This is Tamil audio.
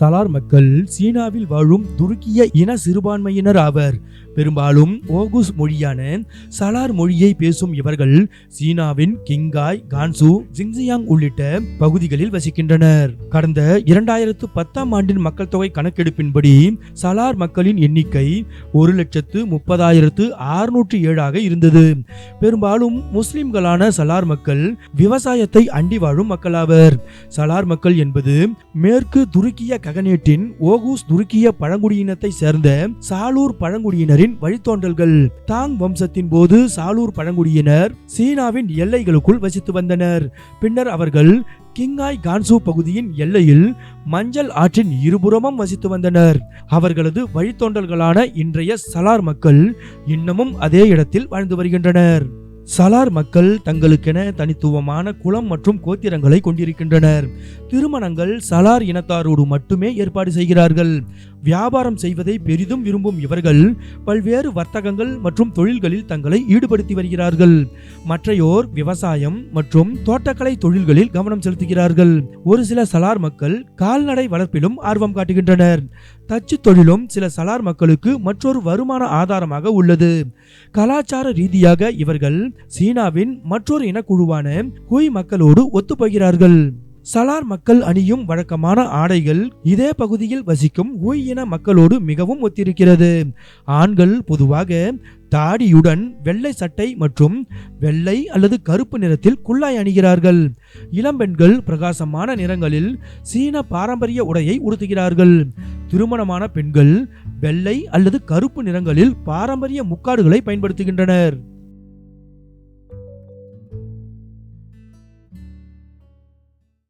சலார் மக்கள் சீனாவில் வாழும் துருக்கிய இன சிறுபான்மையினர் ஆவர். பெரும்பாலும் ஓகுஸ் மொழியான சலார் மொழியை பேசும் இவர்கள் சீனாவின் கிங்காய் கான்சு ஜிங்ஜியாங் உள்ளிட்ட பகுதிகளில் வசிக்கின்றனர். கடந்த இரண்டாயிரத்து பத்தாம் ஆண்டின் மக்கள் தொகை கணக்கெடுப்பின்படி சலார் மக்களின் எண்ணிக்கை ஒரு லட்சத்து முப்பதாயிரத்து அறுநூற்று ஏழாக இருந்தது. பெரும்பாலும் முஸ்லிம்களான சலார் மக்கள் விவசாயத்தை அண்டி வாழும் மக்களாவர். சலார் மக்கள் என்பது மேற்கு துருக்கிய ககனேட்டின் ஓகூஸ் துருக்கிய பழங்குடியினத்தை சேர்ந்த சாலூர் பழங்குடியினரின் வழித்தோன்றல்கள். தாங் வம்சத்தின் போது சாலூர் பழங்குடியினர் சீனாவின் எல்லைகளுக்குள் வசித்து வந்தனர். பின்னர் அவர்கள் கிங்காய் கான்சு பகுதியின் எல்லையில் மஞ்சள் ஆற்றின் இருபுறமும் வசித்து வந்தனர். அவர்களது வழித்தோன்றல்களான இன்றைய சலார் மக்கள் இன்னமும் அதே இடத்தில் வாழ்ந்து வருகின்றனர். சலார் மக்கள் தங்களுக்கென தனித்துவமான குலம் மற்றும் கோத்திரங்களை கொண்டிருக்கின்றனர். திருமணங்கள் சலார் இனத்தாரோடு மட்டுமே ஏற்பாடு செய்கிறார்கள். வியாபாரம் செய்வதை பெரிதும் விரும்பும் இவர்கள் பல்வேறு வர்த்தகங்கள் மற்றும் தொழில்களில் தங்களை ஈடுபடுத்தி வருகிறார்கள். மற்றையோர் விவசாயம் மற்றும் தோட்டக்கலை தொழில்களில் கவனம் செலுத்துகிறார்கள். ஒரு சில சலார் மக்கள் கால்நடை வளர்ப்பிலும் ஆர்வம் காட்டுகின்றனர். தச்சு தொழிலும் சில சலார் மக்களுக்கு மற்றொரு வருமான ஆதாரமாக உள்ளது. கலாச்சார ரீதியாக இவர்கள் சீனாவின் மற்றொரு இனக்குழுவான குய் மக்களோடு ஒத்துப்போகிறார்கள். சலார் மக்கள் அணியும் வழக்கமான ஆடைகள் இதே பகுதியில் வசிக்கும் உய் இன மக்களோடு மிகவும் ஒத்திருக்கிறது. ஆண்கள் பொதுவாக தாடியுடன் வெள்ளை சட்டை மற்றும் வெள்ளை அல்லது கருப்பு நிறத்தில் குள்ளாய் அணிகிறார்கள். இளம்பெண்கள் பிரகாசமான நிறங்களில் சீன பாரம்பரிய உடையை உடுத்துகிறார்கள். திருமணமான பெண்கள் வெள்ளை அல்லது கருப்பு நிறங்களில் பாரம்பரிய முக்காடுகளை பயன்படுத்துகின்றனர்.